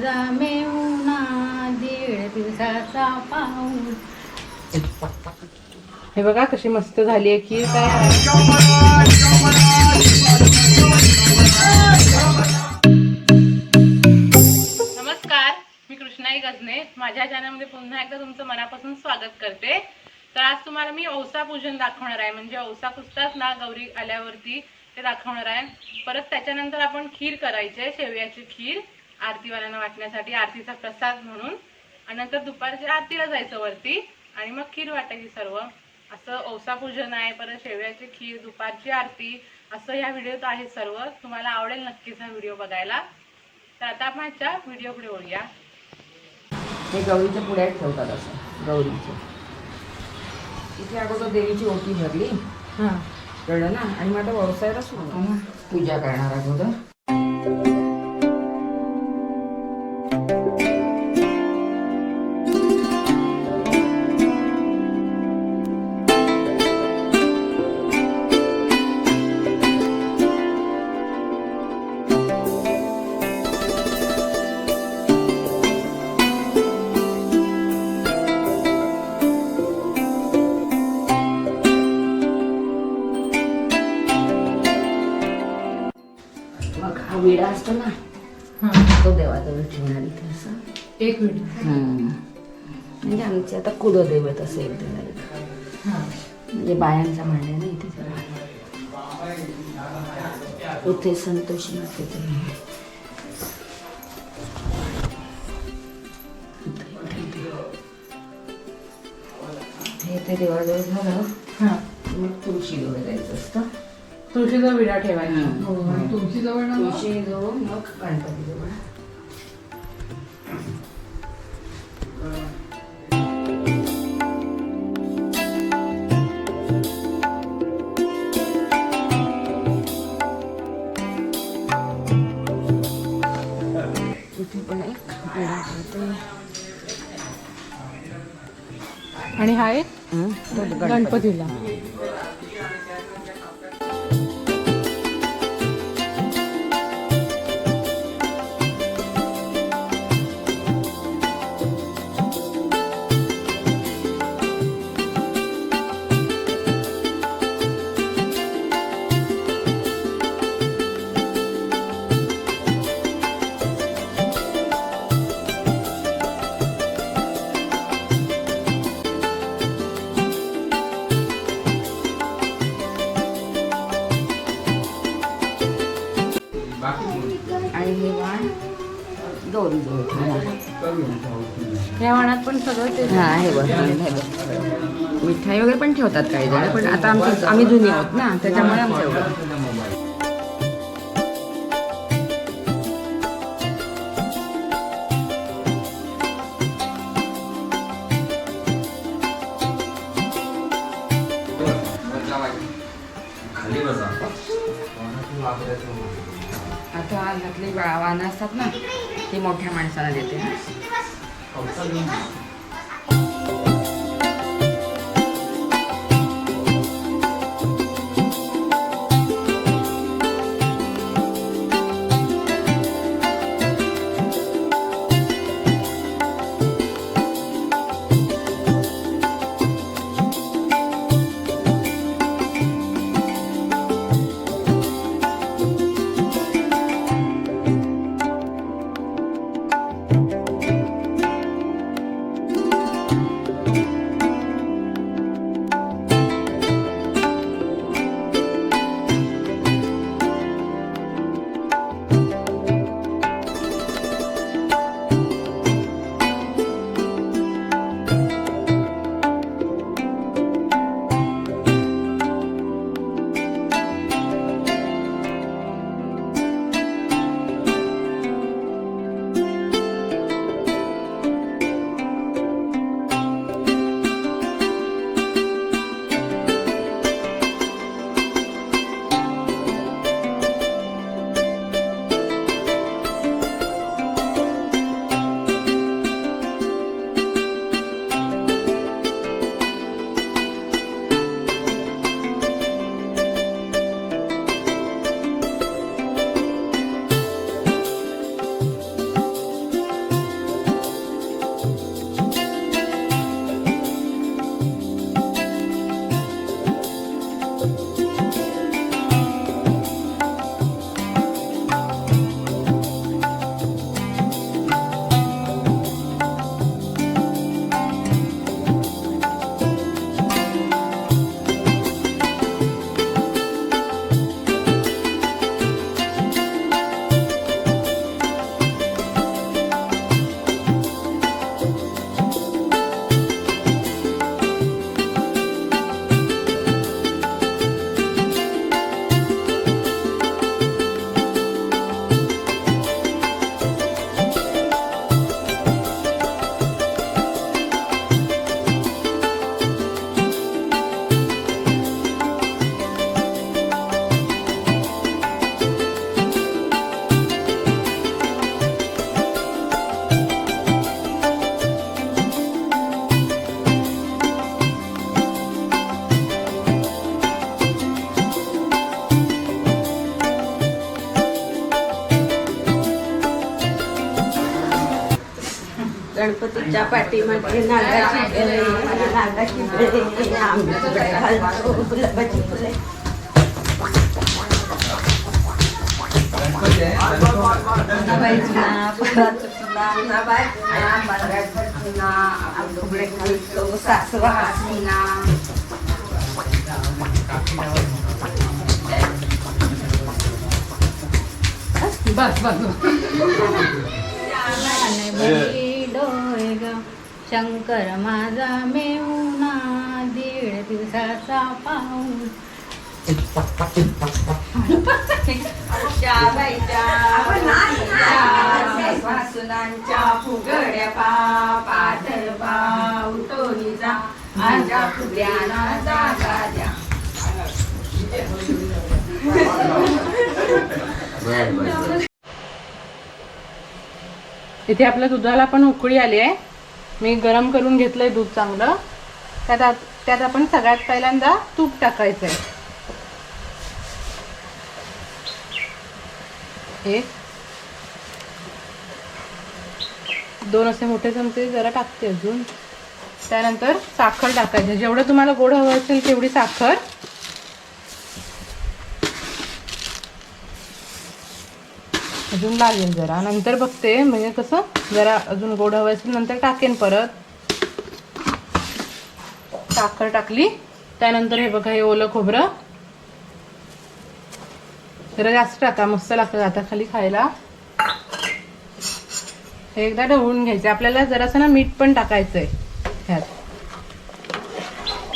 माझा मेहुणा दीड दिवसाचा पाऊस. हे बघा कशी मस्त झाली आहे खीर काय नमस्कार मी कृष्णाई गजने. माझ्या चॅनलमध्ये पुन्हा एकदा तुमचं मनापासून स्वागत करते. तर आज तुम्हाला मी औसा पूजन दाखवणार आहे. म्हणजे औसा पुसतात ना गौरी आल्यावरती ते दाखवणार आहे. परत त्याच्यानंतर आपण खीर करायची आहे शेवयाची खीर. आरतीवाल्यांना वाटण्यासाठी आरतीचा प्रसाद म्हणून. आणि नंतर दुपारच्या आरतीला जायचं वरती. आणि मग खीर वाटायची सर्व. असं औसा पूजन आहे परत शेवयाची खीर दुपारची आरती. असं ह्या व्हिडिओत आहे सर्व. तुम्हाला आवडेल नक्कीच हा व्हिडिओ बघायला. तर आता आपण आजच्या व्हिडिओ पुढे वळूया. हे गौरीच्या पुढ्यात ठेवतात असं. गौरीचे. इथे अगोदर देवीची ओटी भरली. हां. कळलं ना? आणि मग आता व्यवसायाला सुरू पूजा करणार अगोदर. असतो ना. हां. तो देवाजवळ ठेवणार इथे असं. एक मिनिट. म्हणजे आमचे आता कुलदेव आहेत असं एक देणार हां. म्हणजे बायांचा मांडे ना इथे सगळं. इथे संतोषी मातेचं हे. हे ते देवाजवळ झालं. हां. मग तुळशी जवळ जायचं असतं. तुळशीचा विडा ठेवायचा. हो. आणि तुळशीजवळ ना मग- तुळशी जवळ मग गणपती जवळ इथे पण एक ठेवते. आणि हा एक हं, गणपतीला. हा आहे बघ बघ. मिठाई वगैरे पण ठेवतात काही जण पण आता आमचं आम्ही जुनी आहोत ना त्याच्यामुळे आमचं एवढं. आता घातली वाहनं असतात ना ती मोठ्या माणसाला देते गणपतीच्या पाठीमध्ये नागाची बेळे नागाची बेळे आम्ही फुले घालतो गुलाबाची फुले. सासवा बस बस. शंकर माझा मेहुना दीड दिवसाचा पाऊस. फुगड्या माझ्या जागा द्या. इथे आपल्या दुधाला पण उकळी आली आहे. मी गरम करून घेतलंय दूध चांगलं. त्यात त्यात आपण सगळ्यात पहिल्यांदा तूप टाकायचं आहे एक दोन असे मोठे चमचे जरा टाकते अजून. त्यानंतर साखर टाकायची. जेवढं तुम्हाला गोड हवं असेल तेवढी साखर. अजून लागेल जरा. नंतर बघते. म्हणजे कसं जरा अजून गोड हवं असेल नंतर टाकेन परत. साखर टाकली. त्यानंतर हे बघा हे ओलं खोबरं. जरा जास्त टाका मस्त लागतं आता खाली खायला. हे एकदा ढवळून घ्यायचं. आपल्याला जरासं ना मीठ पण टाकायचं आहे ह्यात.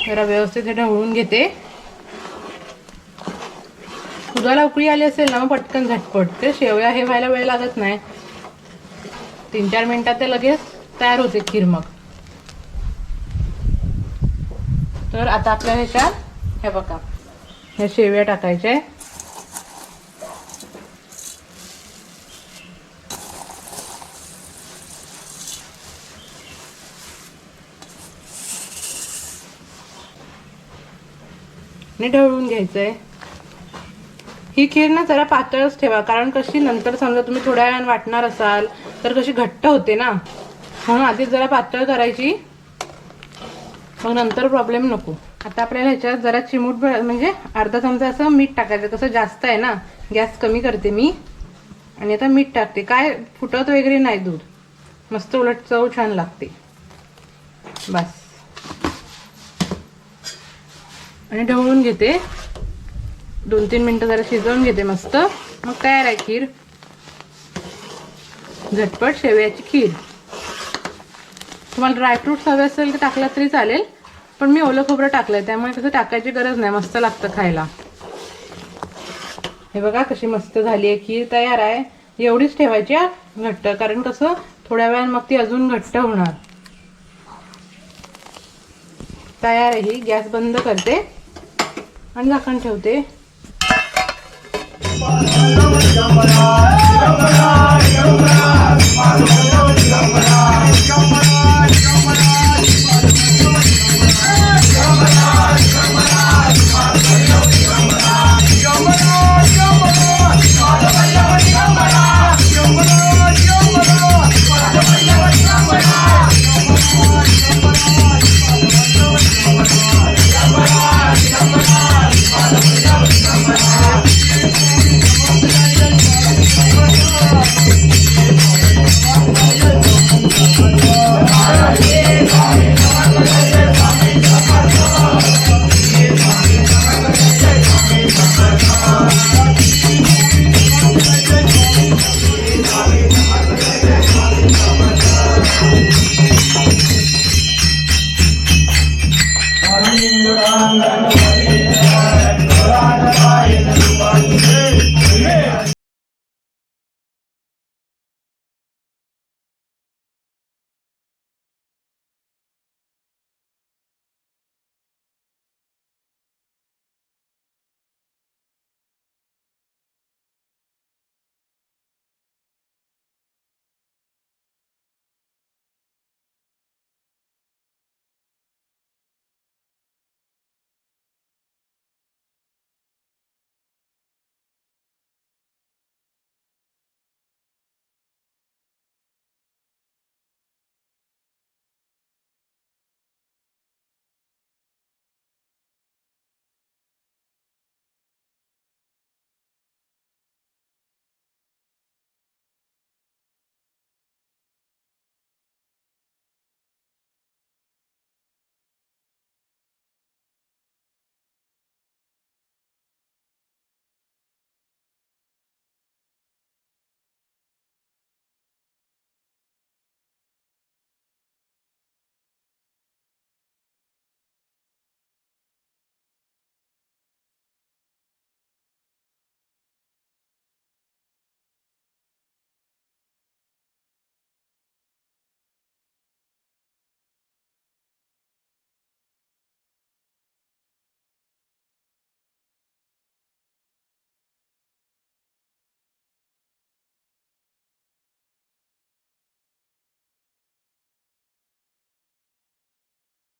जरा व्यवस्थित हे ढवळून घेते. दुधाला उकळी आली असेल ना मग पटकन झटपट. ते शेवया हे व्हायला वेळ लागत नाही. तीन चार मिनिटात ते लगेच तयार होते खीर मग. तर आता आपल्या ह्याच्यात हे बघा. ह्या शेवया टाकायच्या ढवळून घ्यायचं आहे ही खीर ना जरा पातळच ठेवा कारण कशी नंतर समजा तुम्ही थोड्या वेळानं वाटणार असाल तर कशी घट्ट होते ना. म्हणून आधी जरा पातळ करायची. मग नंतर प्रॉब्लेम नको. आता आपल्याला ह्याच्यात जरा चिमूट म्हणजे अर्धा चमचा असं मीठ टाकायचं कसं जास्त आहे ना. गॅस कमी करते मी. आणि आता मीठ टाकते. काय फुटत वगैरे नाही दूध. मस्त उलट चव छान लागते. बस. आणि ढवळून घेते. दोन तीन मिनटं जरा शिजवून घेते मस्त. मग तयार आहे खीर. झटपट शेवयाची खीर. तुम्हाला ड्रायफ्रुट्स हवे असेल तर टाकला तरी चालेल पण मी ओलं खोबरं टाकलंय त्यामुळे कसं टाकायची गरज नाही मस्त लागतं खायला. हे बघा कशी मस्त झाली आहे खीर तयार आहे. एवढीच ठेवायची घट्ट कारण कसं थोड्या वेळानं मग ती अजून घट्ट होणार. तयार आहे ही गॅस बंद करते आणि झाकण ठेवते. Thank you.